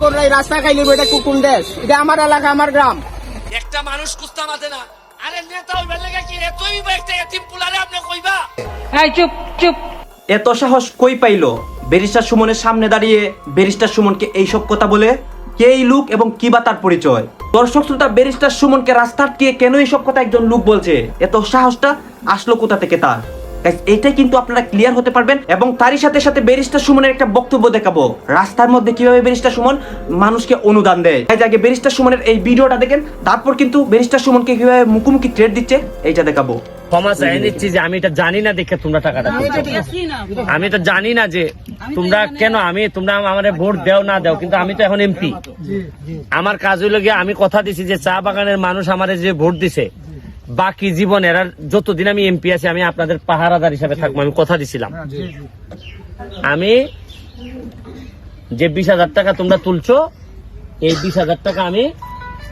রাস্তা খাইলি এটা কোন দেশ। এটা আমার এলাকা আমার গ্রাম। একটা মানুষ কুস্তা না। আরে নেতা হইবে লেগে কি? এতই একটা এতিম পুলারে আপনি কইবা? এই চুপ চুপ। এত সাহস কই পাইলো? ব্যারিস্টার সুমনের সামনে দাঁড়িয়ে ব্যারিস্টার সুমনকে এইসব কথা বলে কে এই লোক এবং কি বা তার পরিচয়? দর্শক শ্রোতা ব্যারিস্টার সুমনকে রাস্তা আটকিয়ে কেন এইসব কথা একজন লোক বলছে? এত সাহসটা আসলো কোথা থেকে তার? এইটাই কিন্তু আপনারা ক্লিয়ার হতে পারবেন এবং তারই সাথে সাথে ব্যারিস্টার সুমনের একটা বক্তব্য দেখাবো। রাস্তার মধ্যে কীভাবে ব্যারিস্টার সুমন মানুষকে অনুদান দেয়। তাই আগে ব্যারিস্টার সুমনের এই ভিডিওটা দেখেন তারপর কিন্তু ব্যারিস্টার সুমনকে কীভাবে মুখোমুখি ট্রেড দিচ্ছে এইটা দেখাবো। ক্ষমা চাই নিচ্ছি যে আমি এটা জানি না দেখে তোমরা টাকাটা আমি তো জানি না যে তোমরা কেন আমি তোমরা আমাদের ভোট দেও না দেও কিন্তু আমি তো এখন এমপি আমার কাজ হইল গিয়ে আমি কথা দিছি যে চা বাগানের মানুষ আমাদের যে ভোট দিছে বাকি জীবনের আর যতদিন আমি এমপি আছি আমি আপনাদের পাহারাদার হিসাবে থাকব আমি কথা দিছিলাম। আমি যে বিশ হাজার টাকা তোমরা তুলছো এই বিশ হাজার টাকা আমি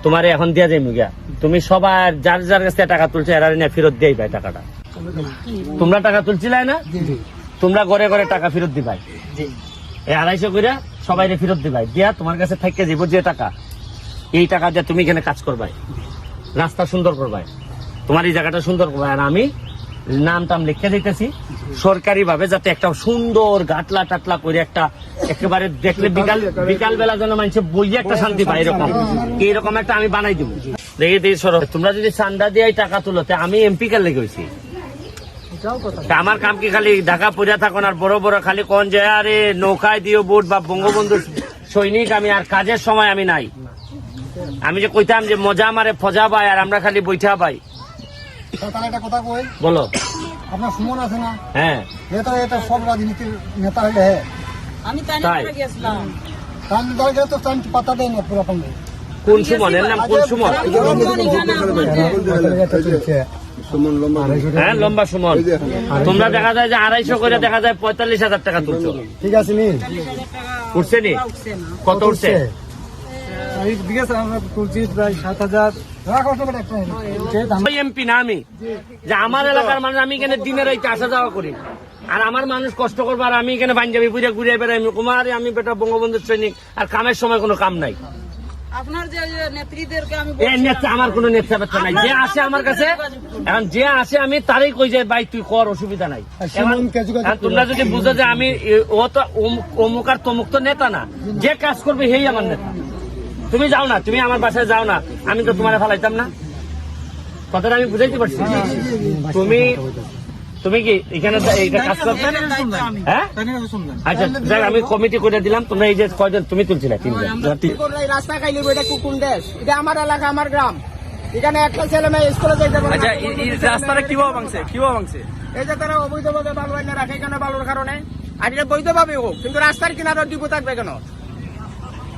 তোমার এখন দিয়া যাই মুগিয়া তুমি সবার যার যার কাছে টাকা তুলছো এরা নিয়ে ফেরত দিয়ে ভাই টাকাটা। তোমরা টাকা তুলছিলে না? তোমরা ঘরে ঘরে টাকা ফেরত দিবাই। এই আড়াইশো করে সবাই ফেরত দিবাই। দিয়া তোমার কাছে থাকতে যাব যে টাকা। এই টাকা দিয়ে তুমি এখানে কাজ করবাই। রাস্তা সুন্দর করবাই। তোমার এই জায়গাটা সুন্দর আর আমি নাম টাম লিখে দিতেছি। সরকারি ভাবে যাতে একটা সুন্দর গাটলা টাটলা করে একটা একেবারে দেখলে বিকাল বিকাল বেলা যেন মানুষের বইয়ে একটা শান্তি পায় এরকম। এইরকম একটা আমি বানাই দিব। দেখে দিয়ে সরো। তোমরা যদি চান্দা দিয়ে টাকা তুলো, তে আমি এমপি কার লেগে হয়েছি। আমার কাম কি খালি ঢাকা পড়িয়া থাকুন আর বড় বড় খালি কোন যে, আরে নৌকায় দিও বোট বা বঙ্গবন্ধু সৈনিক, আমি আর কাজের সময় আমি নাই। আমি যে কইতাম যে মজা মারে ফজা পাই আর আমরা খালি বৈঠা পাই তাহলে একটা কথা কই? বলো। আপনার সুমন আছে না? হ্যাঁ। এটা এটা সব রাজনীতির নেতা হইলে হ্যাঁ। আমি তাই। গেছিলাম তো তার পাতা দেয় না পুরো কোন সুমন? এর নাম কোন সুমন? হ্যাঁ লম্বা সুমন। তোমরা দেখা যায় যে আড়াইশো করে দেখা যায় পঁয়তাল্লিশ হাজার টাকা তুলছো। ঠিক আছে নি? উঠছে নি। কত উঠছে? তুলছি প্রায় সাত হাজার। এমপি না আমি। যে আমার এলাকার মানুষ আমি এখানে দিনের রাইতে আসা যাওয়া করি। আর আমার মানুষ কষ্ট করব আর আমি এখানে পাঞ্জাবি পুজো ঘুরে বেড়াই। কুমার আমি বেটা বঙ্গবন্ধু সৈনিক আর কামের সময় কোনো কাম নাই। আপনার যে নেত্রীদেরকে আমি এ নেতা আমার কোনো নেতা বেতা নাই। যে আসে আমার কাছে এখন যে আসে আমি তারই কই যে ভাই তুই কর অসুবিধা নাই। তোমরা যদি বুঝো যে আমি ও তো অমুক- অমুক আর তমুক তো নেতা না। যে কাজ করবে সেই আমার নেতা। তুমি যাও না তুমি আমার বাসায় যাও না। আমি তো তোমার ফেলাইতাম না। কথাটা আমি বুঝাইতে পারছি তুমি তুমি কি এখানে কাজ হ্যাঁ? আচ্ছা যাক আমি কমিটি করে দিলাম। তোমরা এই যে কয়জন তুমি তুলছিলে তিনজন। রাস্তা খাইলি এটা কোন দেশ। এটা আমার এলাকা আমার গ্রাম। এখানে একটা ছেলে মেয়ে স্কুলে যেতে পারে আচ্ছা। এই- রাস্তাটা কীভাবে ভাঙছে? কীভাবে ভাঙছে? এই যে তারা অবৈধভাবে বালু এনে রাখে এখানে বালুর কারণে। আর এটা বৈধভাবে হোক কিন্তু রাস্তার কিনারে ডিপো থাকবে কেন?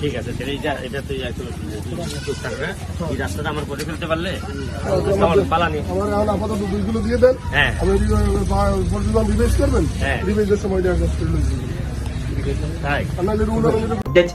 ঠিক আছে তাহলে এটা তো থাকবে এই রাস্তাটা আমার করে ফেলতে পারলে? পালানি। আমার এখন আপাতত দুইগুলো দিয়ে দেন। হ্যাঁ। করবেন? হ্যাঁ। রিভাইজের সময়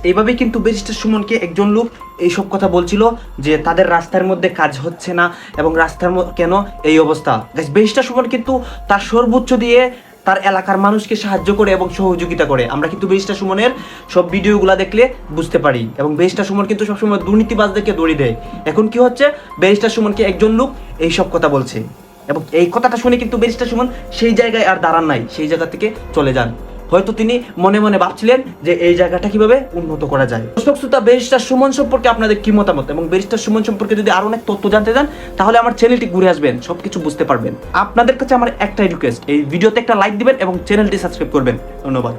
এইভাবে কিন্তু ব্যারিস্টার সুমনকে একজন লোক এইসব কথা বলছিল যে তাদের রাস্তার মধ্যে কাজ হচ্ছে না এবং রাস্তার কেন এই অবস্থা। ব্যারিস্টার সুমন কিন্তু তার সর্বোচ্চ দিয়ে তার এলাকার মানুষকে সাহায্য করে এবং সহযোগিতা করে। আমরা কিন্তু বেহিস্টা সুমনের সব ভিডিওগুলো দেখলে বুঝতে পারি। এবং বেহিস্টা সুমন কিন্তু সবসময় দুর্নীতিবাজদেরকে দড়ি দেয়। এখন কি হচ্ছে? বেহিস্টা সুমনকে একজন লোক এইসব কথা বলছে। এবং এই কথাটা শুনে কিন্তু বেরিস্টার সুমন সেই জায়গায় আর দাঁড়ান নাই। সেই জায়গা থেকে চলে যান। হয়তো তিনি মনে মনে ভাবছিলেন যে এই জায়গাটা কীভাবে উন্নত করা যায়। দর্শক শ্রোতা, ব্যারিস্টার সুমন সম্পর্কে আপনাদের কি মতামত? এবং ব্যারিস্টার সুমন সম্পর্কে যদি আরও অনেক তথ্য জানতে চান, তাহলে আমার চ্যানেলটি ঘুরে আসবেন, সবকিছু বুঝতে পারবেন। আপনাদের কাছে আমার একটাই রিকোয়েস্ট এই ভিডিওতে একটা লাইক দিবেন এবং চ্যানেলটি সাবস্ক্রাইব করবেন। ধন্যবাদ।